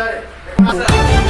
なれ。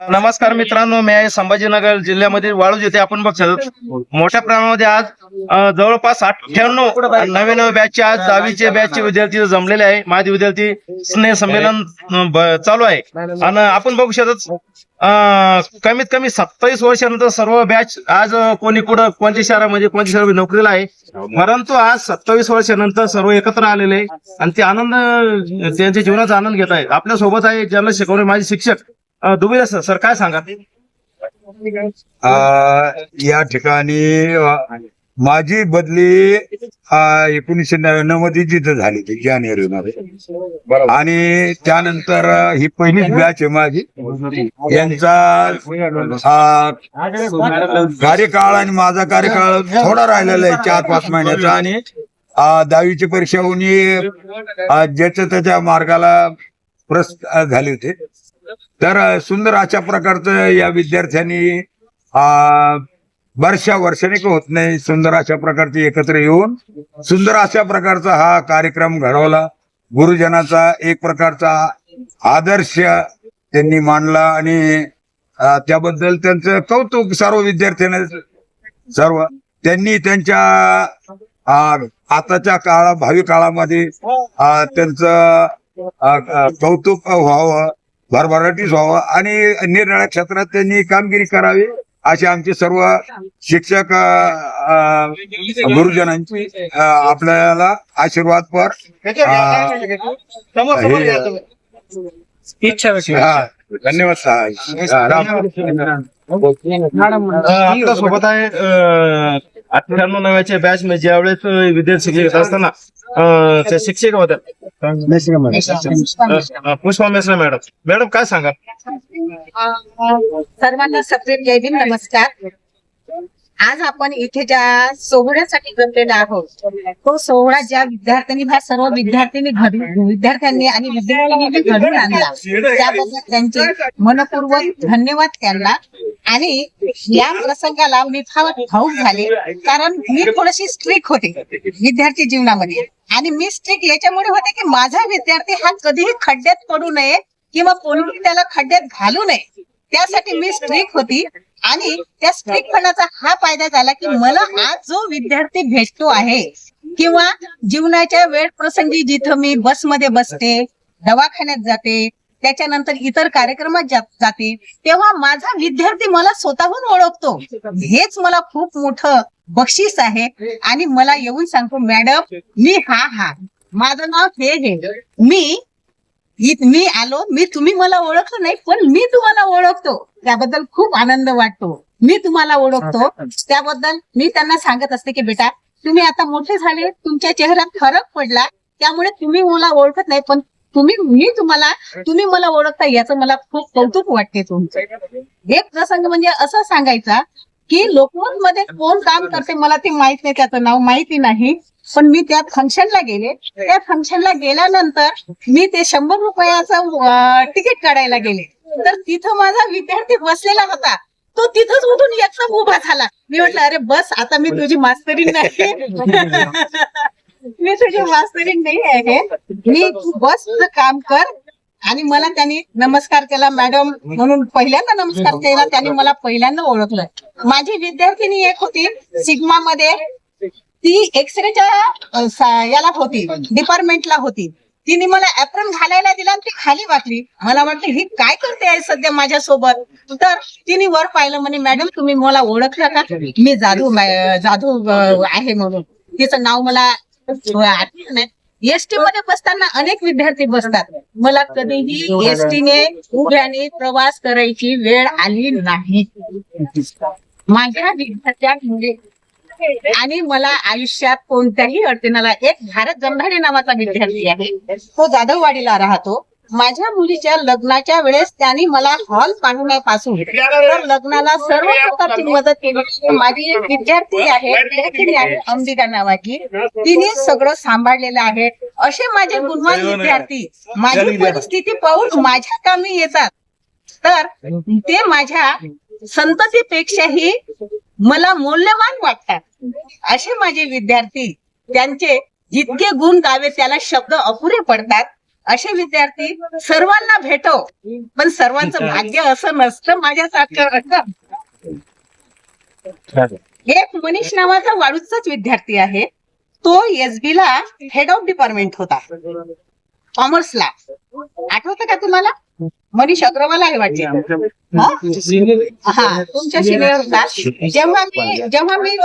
नमस्कार मित्रांनो मी आहे संभाजीनगर जिल्ह्यामध्ये वाळूज येथे आपण बघतो मोठ्या प्रमाणामध्ये आज जवळपास अठ्ठ्याण्णव नवे नवे बॅचचे आज दहावीचे बॅचचे विद्यार्थी जमलेले आहे. माझे विद्यार्थी स्नेह संमेलन चालू आहे. आणि आपण बघू शकत कमीत कमी सत्तावीस वर्षानंतर सर्व बॅच आज कोणी कुठं कोणत्या शहरामध्ये कोणत्या शहरामध्ये नोकरीला आहे. परंतु आज सत्तावीस वर्षानंतर सर्व एकत्र आलेले आहे. आणि ते आनंद त्यांच्या जीवनाचा आनंद घेत आहेत. आपल्यासोबत आहे ज्यांना शिकवणे माझे शिक्षक दुबे सर सर काय सांगा? या ठिकाणी माझी बदली एकोणीसशे नव्याण्णवमध्ये जिथं झाली ती जानेवारी मध्ये. आणि त्यानंतर ही पहिलीच बॅच आहे माझी. यांचा कार्यकाळ आणि माझा कार्यकाळ थोडा राहिलेला आहे चार पाच महिन्याचा. आणि दहावीची परीक्षा होऊन ज्याच्या त्याच्या मार्गाला प्रस्त झाले होते. तर सुंदर अशा प्रकारचं या विद्यार्थ्यांनी बऱ्याचशा वर्षाने होत नाही सुंदर अशा प्रकारचे एकत्र येऊन सुंदर अशा प्रकारचा हा कार्यक्रम घडवला. गुरुजनाचा एक प्रकारचा आदर्श त्यांनी मांडला आणि त्याबद्दल त्यांचं कौतुक सर्व विद्यार्थ्यांना सर्व त्यांनी त्यांच्या आताच्या काळा भावी काळामध्ये त्यांचं कौतुक व्हावं. भरभराटीच व्हावं आणि निरनिळ्या क्षेत्रात त्यांनी कामगिरी करावी असे आमचे सर्व शिक्षक गुरुजनांची आपल्याला आशीर्वाद पर हा, धन्यवाद साहेब सोबत आहे अठ्ठ्याण्णव नव्याच्या बॅच मध्ये ज्यावेळेस अ, विद्यार्थी शिक्षक येत असताना अ, त्या शिक्षक होत्या. पुष्पा मेसरा मॅडम. मॅडम काय सांगा सर्वांना सप्रेम जय भीम नमस्कार. आज आपण इथे ज्या सोहळ्यासाठी जमलेला आहोत तो सोहळा ज्या विद्यार्थ्यांनी ह्या सर्व विद्यार्थ्यांनी घडून विद्यार्थ्यांनी आणि विद्यार्थ्यांनी घडून आणला त्याबद्दल त्यांचे मनपूर्वक धन्यवाद त्यांना. आणि या प्रसंगाला मी फार भाऊक झाले कारण मी थोडीशी स्ट्रिक होते विद्यार्थी जीवनामध्ये. आणि मी स्ट्रिक याच्यामुळे होते की माझा विद्यार्थी हा कधीही खड्ड्यात पडू नये किंवा कोणी त्याला खड्ड्यात घालू नये. त्यासाठी मी स्ट्रिक होती. आणि त्या स्ट्रिक्टपणाचा हा फायदा झाला की मला आज जो विद्यार्थी भेटतो आहे किंवा जीवनाच्या वेळ प्रसंगी जिथं मी बसमध्ये बसते दवाखान्यात जाते त्याच्यानंतर इतर कार्यक्रमात जाते तेव्हा माझा विद्यार्थी मला स्वतःहून ओळखतो. हेच मला खूप मोठं बक्षीस आहे आणि मला येऊन सांगतो मॅडम मी हा हा. माझं नाव हे हे. मी मी आलो मी तुम्ही मला ओळखलं नाही पण मी तुम्हाला ओळखतो. त्याबद्दल खूप आनंद वाटतो. मी तुम्हाला ओळखतो. त्याबद्दल मी त्यांना सांगत असते की बेटा तुम्ही आता मोठे झाले तुमच्या चेहऱ्यात फरक पडला त्यामुळे तुम्ही मला ओळखत नाही पण तुम्ही मी तुम्हाला तुम्ही मला ओळखता याचं मला खूप कौतुक वाटते तुमचं. एक प्रसंग म्हणजे असं सांगायचा की लोकमत मध्ये कोण काम करते मला ते माहीत नाही त्याचं नाव माहिती नाही. पण मी त्या फंक्शनला गेले. त्या फंक्शनला गेल्यानंतर मी ते शंभर रुपयाचं तिकीट काढायला गेले. तर तिथं माझा विद्यार्थी बसलेला होता. तो तिथंच उठून एकदम उभा झाला. मी म्हटलं अरे बस आता मी तुझी मास्तरीन नाही. मी तुझी मास्तरीन नाही आहे. मी तू बस काम कर. आणि मला त्यांनी नमस्कार केला मॅडम म्हणून पहिल्यांदा नमस्कार केला त्यांनी मला पहिल्यांदा ओळखलं. माझी विद्यार्थिनी एक होती सिग्मा मध्ये ती एक्सरेच्या याला होती डिपार्टमेंटला होती. तिने मला ऍप्रन घालायला दिला आणि ती खाली वाकली. मला वाटलं ही काय करते आहे सध्या माझ्या सोबत तर तिने वर पाहिलं म्हणे मॅडम तुम्ही मला ओळखलं का? मी जाधव अं, आहे म्हणून. तिचं नाव मला आठवत नाही. एसटी मध्ये बसताना अनेक विद्यार्थी बसतात. मला कधीही एसटीने उभ्याने प्रवास करायची वेळ आली नाही. माझ्या विद्यार्थ्या म्हणजे आणि मला आयुष्यात कोणत्याही अडचणीला एक भारत जमधाडे नावाचा विद्यार्थी आहे. तो जाधववाडीला राहतो. माझ्या मुलीच्या लग्नाच्या वेळेस त्यांनी मला हॉल पाठवण्यापासून तर लग्नाला सर्व प्रकारची मदत केली. माझी एक विद्यार्थी आहे. अंबिका नावाची. तिने सगळं सांभाळलेलं आहे. असे माझे गुणवान विद्यार्थी माझी परिस्थिती पाहून माझ्या कामी येतात. तर ते माझ्या संततीपेक्षाही मला मौल्यवान वाटतात. असे माझे विद्यार्थी त्यांचे जितके गुण गावे त्याला शब्द अपुरे पडतात. असे विद्यार्थी सर्वांना भेटो. पण सर्वांचं भाग्य असं नसतं माझ्यासारखं एक मनीष नावाचा वाळूचाच विद्यार्थी आहे. तो एसबी ला हेड ऑफ डिपार्टमेंट होता. कॉमर्सला आठवतं का तुम्हाला? मनीष अग्रवाल आहे वाटते हा? हा तुमच्या सिनियर होता जेव्हा मी जेव्हा मी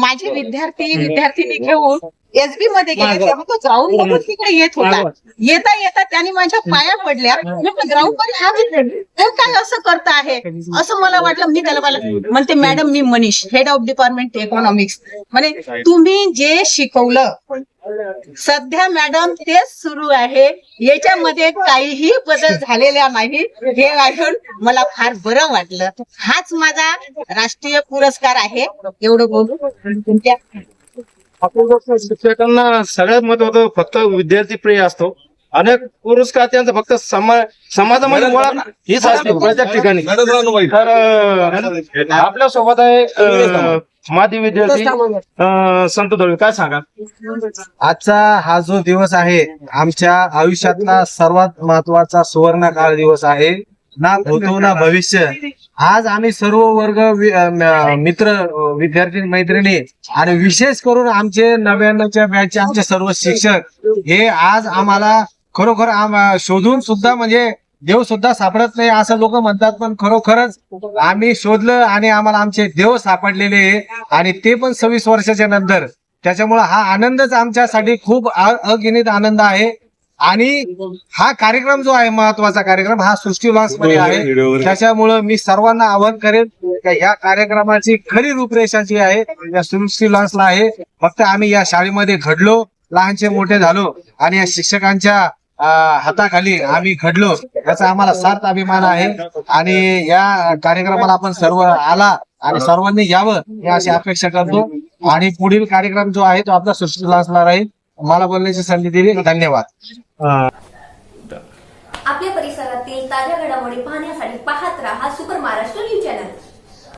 माझे विद्यार्थी विद्यार्थिनी घेऊन एसबी मध्ये गेले तेव्हा तो ग्राउंड मधून तिकडे येत होता. येता येता त्याने माझ्या पाया पडल्या. ग्राउंड हा हे काय असं करत आहे? असं मला वाटलं मी त्याला मला म्हणते madam me Manish head of department economics म्हणे तुम्ही जे शिकवलं सध्या मॅडम तेच सुरू आहे. याच्यामध्ये काहीही बदल झालेला नाही. हे ऐकून मला फार बरं वाटलं. हाच माझा राष्ट्रीय पुरस्कार आहे. एवढं बोलून. तुमच्या शिक्षकांना सगळ्यात महत्वाचं फक्त विद्यार्थी प्रिय असतो. अनेक पुरस्कार त्यांचा फक्त समाज समाजामध्ये ओळख हीच असते प्रत्येक ठिकाणी. तर आपल्यासोबत आहे माजी विद्यार्थी संत दळवे काय सांगा? आजचा हा जो दिवस आहे आमच्या आयुष्यातला सर्वात महत्त्वाचा सुवर्ण काळ दिवस आहे. ना भूतो ना भविष्य. आज आम्ही सर्व वर्ग मित्र विद्यार्थी मैत्रिणी आणि विशेष करून आमचे नव्याण्णवच्या बॅचचे आमचे सर्व शिक्षक हे आज आम्हाला खरोखर आम शोधून सुद्धा म्हणजे देव सुद्धा सापडत नाही असं लोक म्हणतात पण खरोखरच आम्ही शोधलं आणि आम्हाला आमचे देव सापडलेले आणि ते पण सव्वीस वर्षाच्या नंतर. त्याच्यामुळे हा आनंदच आमच्यासाठी खूप अगिनित आनंद आहे. आणि हा कार्यक्रम जो आहे महत्त्वाचा कार्यक्रम हा सृष्टी लॉन्समध्ये आहे. त्याच्यामुळं मी सर्वांना आवाहन करेन का या कार्यक्रमाची खरी रूपरेषा जी आहे या सृष्टी लॉन्सला आहे. फक्त आम्ही या शाळेमध्ये घडलो लहानचे मोठे झालो आणि या शिक्षकांच्या हाताखाली आम्ही घडलो याचा आम्हाला सार्थ अभिमान आहे. आणि या कार्यक्रमाला आपण सर्व आला आणि सर्वांनी यावं ही अशी अपेक्षा करतो. आणि पुढील कार्यक्रम जो आहे तो आपला सृष्टी लॉन्सला राहील. मला बोलण्याची संधी दिली धन्यवाद. आपल्या परिसरातील ताज्या घडामोडी पाहण्यासाठी पाहत राहा सुपर महाराष्ट्र न्यूज चॅनल.